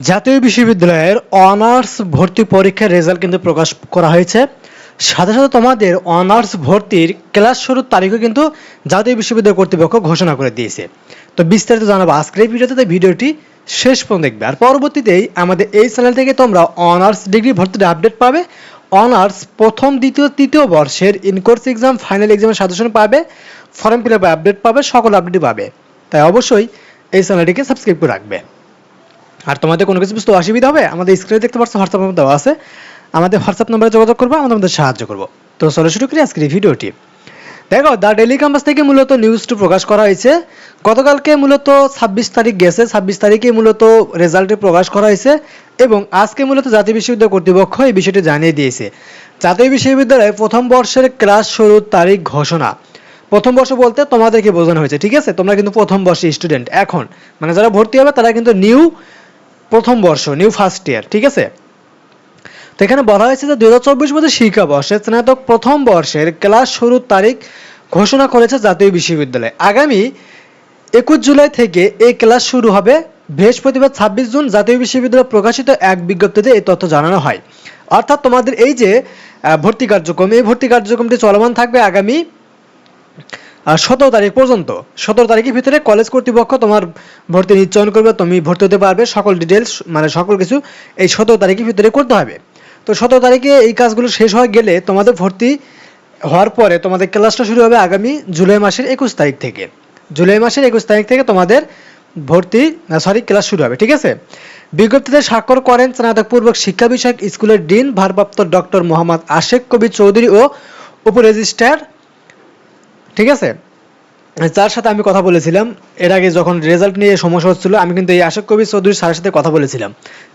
জাতীয় বিশ্ববিদ্যালয়ের অনার্স ভর্তি পরীক্ষার রেজাল্ট কিন্তু প্রকাশ করা হয়েছে। সাথে সাথে তোমাদের অনার্স ভর্তির ক্লাস শুরুর তারিখও কিন্তু জাতীয় বিশ্ববিদ্যালয় কর্তৃপক্ষ ঘোষণা করে দিয়েছে। তো বিস্তারিত জানাব আজকের ভিডিওতে, তাই ভিডিওটি শেষ পর্যন্ত দেখবে। আর পরবর্তীতেই আমাদের এই চ্যানেল থেকে তোমরা অনার্স ডিগ্রি ভর্তির আপডেট পাবে। অনার্স প্রথম, দ্বিতীয়, তৃতীয় বর্ষের ইনকোর্স এক্সাম, ফাইনাল এক্সামের সাজেশন পাবে, ফর্ম ফিল আপডেট পাবে, সকল আপডেটই পাবে। তাই অবশ্যই এই চ্যানেলটিকে সাবস্ক্রাইব করে রাখবে। আর তোমাদের কোনো কিছু বুঝতে অসুবিধা হবে, আমাদের স্ক্রিনে দেখতে পাচ্ছ হোয়াটসঅ্যাপ নাম্বার দেওয়া আছে। আমাদের হোয়াটসঅ্যাপ নাম্বারে যোগাযোগ করব, আমরা তোমাদের সাহায্য করব। তো চলো শুরু করি আজকের ভিডিওটি। দেখো, দ্য ডেলি ক্যাম্পাস থেকে মূলত নিউজটি প্রকাশ করা হয়েছে। গতকালকে মূলত ছাব্বিশ তারিখ গেছে, ছাব্বিশ তারিখে মূলত রেজাল্টটি প্রকাশ করা হয়েছে এবং আজকে মূলত জাতীয় বিশ্ববিদ্যালয় কর্তৃপক্ষ এই বিষয়টি জানিয়ে দিয়েছে। জাতীয় বিশ্ববিদ্যালয়ে প্রথম বর্ষের ক্লাস শুরুর তারিখ ঘোষণা। প্রথম বর্ষ বলতে তোমাদেরকে বোঝানো হয়েছে, ঠিক আছে? তোমরা কিন্তু প্রথম বর্ষে স্টুডেন্ট এখন মানে যারা ভর্তি হবে, তারা কিন্তু নিউ প্রথম বর্ষ নিউ ফার্স্ট ইয়ার ঠিক আছে? তো এখানে বলা হয়েছে যে দুই হাজার চব্বিশ বছর শিক্ষাবর্ষে স্নাতক প্রথম বর্ষের ক্লাস শুরুর তারিখ ঘোষণা করেছে জাতীয় বিশ্ববিদ্যালয়। আগামী একুশ জুলাই থেকে এই ক্লাস শুরু হবে। বৃহস্পতিবার ছাব্বিশ জুন জাতীয় বিশ্ববিদ্যালয় প্রকাশিত এক বিজ্ঞপ্তিতে এই তথ্য জানানো হয়। অর্থাৎ তোমাদের এই যে ভর্তি কার্যক্রম, এই ভর্তি কার্যক্রমটি চলমান থাকবে আগামী সতেরো তারিখ পর্যন্ত। সতেরো তারিখের ভিতরে কলেজ কর্তৃপক্ষ তোমার ভর্তি নিশ্চয়ন করবে, তুমি ভর্তি হতে পারবে, সকল ডিটেলস মানে সকল কিছু এই সতেরো তারিখের ভিতরে করতে হবে। তো সতেরো তারিখে এই কাজগুলো শেষ হয়ে গেলে তোমাদের ভর্তি হওয়ার পরে তোমাদের ক্লাসটা শুরু হবে আগামী জুলাই মাসের একুশ তারিখ থেকে। জুলাই মাসের একুশ তারিখ থেকে তোমাদের ভর্তি সরি ক্লাস শুরু হবে, ঠিক আছে? বিজ্ঞপ্তিতে স্বাক্ষর করেন স্নাতক পূর্বক শিক্ষা বিষয়ক স্কুলের ডিন ভারপ্রাপ্ত ডক্টর মোহাম্মদ আশেক কবির চৌধুরী ও উপ রেজিস্ট্রার ঠিক আছে? যার সাথে আমি কথা বলেছিলাম। এর আগে যখন রেজাল্ট নিয়ে সমস্যা হচ্ছিল, আমি কিন্তু এই আশাক কবি চৌধুরী স্যারের সাথে কথা বলেছিলাম।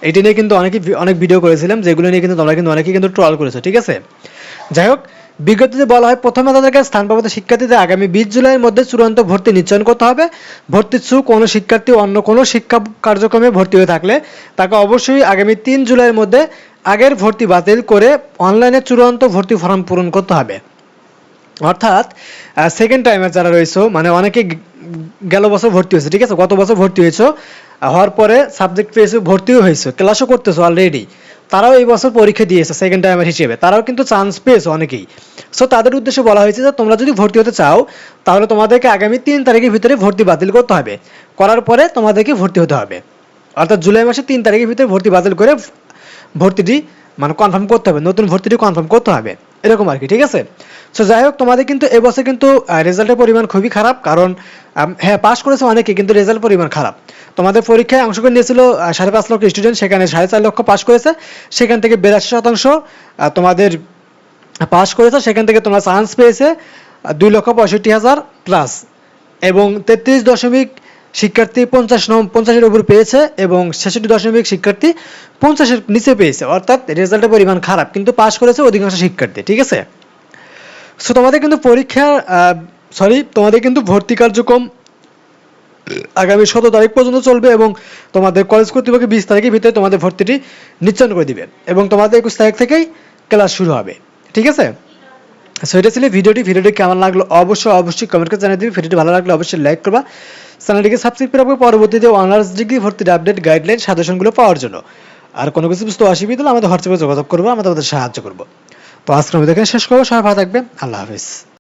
এইটা নিয়ে কিন্তু অনেকেই অনেক ভিডিও করেছিলাম, যেগুলো নিয়ে কিন্তু তোমরা কিন্তু অনেকেই কিন্তু ট্রল করেছ, ঠিক আছে? যাই হোক, বিজ্ঞপ্তিতে বলা হয়, প্রথমে তাদেরকে স্থান স্থানপ্রাপ্ত শিক্ষার্থীদের আগামী বিশ জুলাইয়ের মধ্যে চূড়ান্ত ভর্তি নিশ্চয়ন করতে হবে। ভর্তির ছু কোনো শিক্ষার্থী অন্য কোনো শিক্ষা কার্যক্রমে ভর্তি হয়ে থাকলে তাকে অবশ্যই আগামী তিন জুলাইয়ের মধ্যে আগের ভর্তি বাতিল করে অনলাইনে চূড়ান্ত ভর্তি ফর্ম পূরণ করতে হবে। অর্থাৎ সেকেন্ড টাইমে যারা রয়েছে মানে অনেকে গেল বছর ভর্তি হয়েছে, ঠিক আছে? গত বছর ভর্তি হয়েছো হওয়ার পরে সাবজেক্ট পেয়েছ, ভর্তিও হয়েছে ক্লাসও করতেছো অলরেডি তারাও এই বছর পরীক্ষা দিয়েছে সেকেন্ড টাইমের হিসেবে। তারাও কিন্তু চান্স পেয়েছে অনেকেই। সো তাদের উদ্দেশ্যে বলা হয়েছে যে, তোমরা যদি ভর্তি হতে চাও, তাহলে তোমাদেরকে আগামী তিন তারিখের ভিতরে ভর্তি বাতিল করতে হবে। করার পরে তোমাদেরকে ভর্তি হতে হবে। অর্থাৎ জুলাই মাসের তিন তারিখের ভিতরে ভর্তি বাতিল করে ভর্তিটি মানে কনফার্ম করতে হবে, নতুন ভর্তিটি কনফার্ম করতে হবে। এরকম আর কি, ঠিক আছে? সো যাই হোক, তোমাদের কিন্তু এবছর কিন্তু রেজাল্টের পরিমাণ খুবই খারাপ, কারণ হ্যাঁ পাস করেছে অনেকে, কিন্তু রেজাল্ট পরিমাণ খারাপ। তোমাদের পরীক্ষায় অংশগ্রহণ নিয়েছিল সাড়ে পাঁচ লক্ষ স্টুডেন্ট সেখানে সাড়ে চার লক্ষ পাস করেছে, সেখান থেকে বিরাশি শতাংশ তোমাদের পাস করেছে, সেখান থেকে তোমরা চান্স পেয়েছে দুই লক্ষ পঁয়ষট্টি হাজার প্লাস এবং তেত্রিশ দশমিক শিক্ষার্থী পঞ্চাশ নম, পঞ্চাশের উপর পেয়েছে এবং ছেষট্টি দশমিক শিক্ষার্থী পঞ্চাশের নিচে পেয়েছে। অর্থাৎ রেজাল্টের পরিমাণ খারাপ, কিন্তু পাস করেছে অধিকাংশ শিক্ষার্থী, ঠিক আছে? সো তোমাদের কিন্তু পরীক্ষা সরি তোমাদের কিন্তু ভর্তি কার্যক্রম আগামী সতেরো তারিখ পর্যন্ত চলবে এবং তোমাদের কলেজ কর্তৃপক্ষ বিশ তারিখের ভিতরে তোমাদের ভর্তিটি নিশ্চয়ন করে দিবে এবং তোমাদের একুশ তারিখ থেকেই ক্লাস শুরু হবে, ঠিক আছে? সো এটা ছিল ভিডিওটি। ভিডিওটি কেমন লাগল? অবশ্যই অবশ্যই কমেন্ট করে জানিয়ে দিবে। ভিডিওটি ভালো লাগলে অবশ্যই লাইক করবা। চ্যানেলটিকে সাবস্ক্রাইব করে পরবর্তীতে অনার্স ডিগ্রি ভর্তির আপডেট গাইডলাইন সাজেশনগুলো পাওয়ার জন্য। আর কোনো কিছু বুঝতে অসুবিধা হলে আমাদের হোয়াটসঅ্যাপে যোগাযোগ করব, আমরা তাদের সাহায্য করব। তো আজকে আমি দেখে শেষ করব, সবাই ভালো থাকবে আল্লাহ হাফিজ।